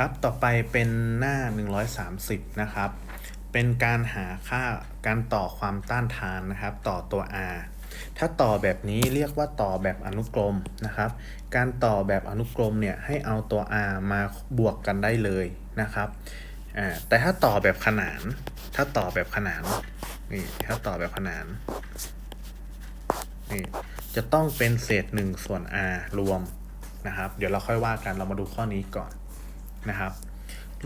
ครับ ต่อไปเป็นหน้า 130 นะครับ เป็นการหาค่าการต่อความต้านทานนะครับ ต่อตัว r ถ้าต่อแบบนี้เรียกว่าต่อแบบอนุกรมนะครับ การต่อแบบอนุกรมเนี่ยให้เอาตัว r มาบวกกันได้เลยนะครับ แต่ถ้าต่อแบบขนาน ถ้าต่อแบบขนาน นี่ ถ้าต่อแบบขนาน นี่ จะต้องเป็นเศษหนึ่งส่วน r รวมนะครับ เดี๋ยวเราค่อยว่ากัน เรามาดูข้อนี้ก่อน นะครับ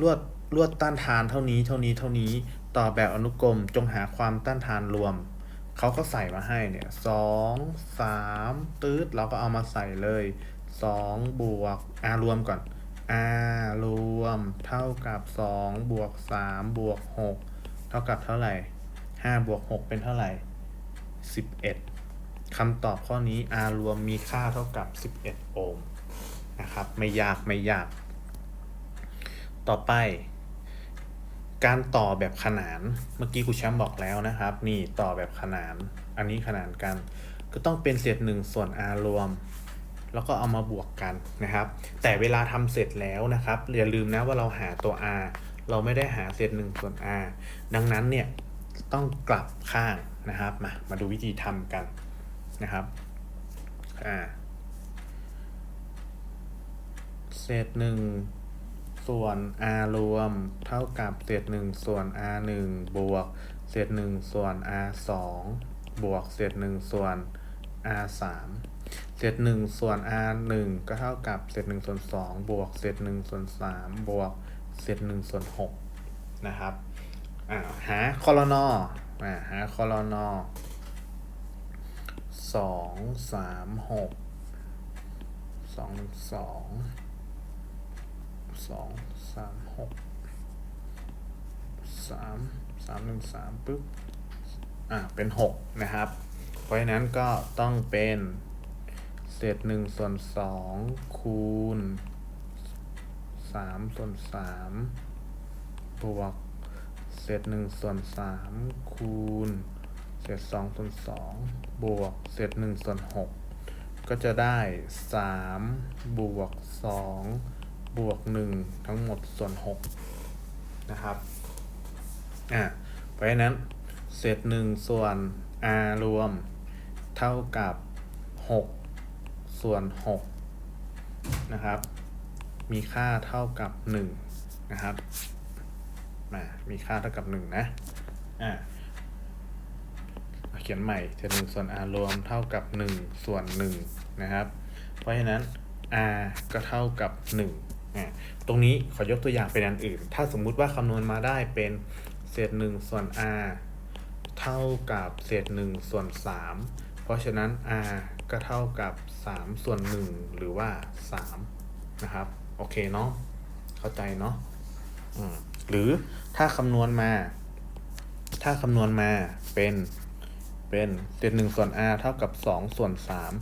ลวดลวดต้านทานเท่านี้เท่านี้เท่านี้ต่อแบบอนุกรมจงหาความต้านทานรวมเขาก็ใส่มาให้เนี่ยสองสามตืดเราก็เอามาใส่เลยสองบวก r รวมก่อน r รวมเท่ากับสองบวกสามบวกหกเท่ากับเท่าไหร่ห้าบวกหกเป็นเท่าไหร่สิบเอ็ดคำตอบข้อนี้ r รวมมีค่าเท่ากับสิบเอ็ดโอห์มนะครับ ไม่ยากไม่ยาก ต่อไป การต่อแบบขนาน เมื่อกี้ครูแชมป์บอกแล้วนะครับ นี่ต่อแบบขนาน อันนี้ขนานกัน ก็ต้องเป็นเศษหนึ่งส่วน r รวม แล้วก็เอามาบวกกันนะครับ แต่เวลาทำเสร็จแล้วนะครับอย่าลืมนะว่าเราหาตัว r เราไม่ได้หาเศษหนึ่งส่วน r ดังนั้นเนี่ยต้องกลับข้างนะครับ มา มาดูวิธีทำกันนะครับ อ่า เศษหนึ่ง ส่วน r รวม เท่ากับเศษหนึ่งส่วน r หนึ่งบวกเศษหนึ่งส่วน r สองบวกเศษหนึ่งส่วน r สามเศษหนึ่งส่วน r หนึ่งก็เท่ากับเศษหนึ่งส่วนสองบวกเศษหนึ่งส่วนสามบวกเศษหนึ่งส่วนหกนะครับอ่าหาคอลนออ่าหาคอลนอสองสามหกสองสอง สองสามหกสามสามหนึ่งสามปุ๊บอ่าเป็นหกนะครับ เพราะฉะนั้นก็ต้องเป็นเศษหนึ่งส่วนสองคูณสามส่วนสามบวกเศษหนึ่งส่วนสามคูณเศษสองส่วนสองบวกเศษหนึ่งส่วนหกก็จะได้สามบวกสอง บวกหนึ่งทั้งหมดส่วนหกนะครับ อ่าเพราะฉะนั้นเศษหนึ่งส่วน r รวม เท่ากับหกส่วนหกนะครับ มีค่าเท่ากับหนึ่งนะครับมามีค่าเท่ากับหนึ่งนะ อ่าเขียนใหม่เศษหนึ่งส่วน r รวมเท่ากับหนึ่งส่วนหนึ่งนะครับ เพราะฉะนั้น r ก็เท่ากับหนึ่ง ตรงนี้ขอยกตัวอย่างเป็นอันอื่น ถ้าสมมุติว่าคำนวณมาได้เป็นเศษหนึ่งส่วน r เท่ากับเศษหนึ่งส่วนสามเพราะฉะนั้น r ก็เท่ากับสามส่วนหนึ่งหรือว่าสามนะครับ โอเคเนาะเข้าใจเนาะหรือถ้าคำนวณมา ถ้าคำนวณมาเป็นเป็นเศษหนึ่งส่วน r เท่ากับสองส่วนสาม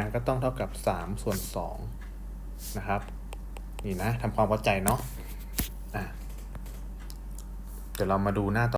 r ก็ต้องเท่ากับสามส่วนสองนะครับ นี่นะทำความเข้าใจเนาะอะเดี๋ยวเรามาดูหน้าต่อ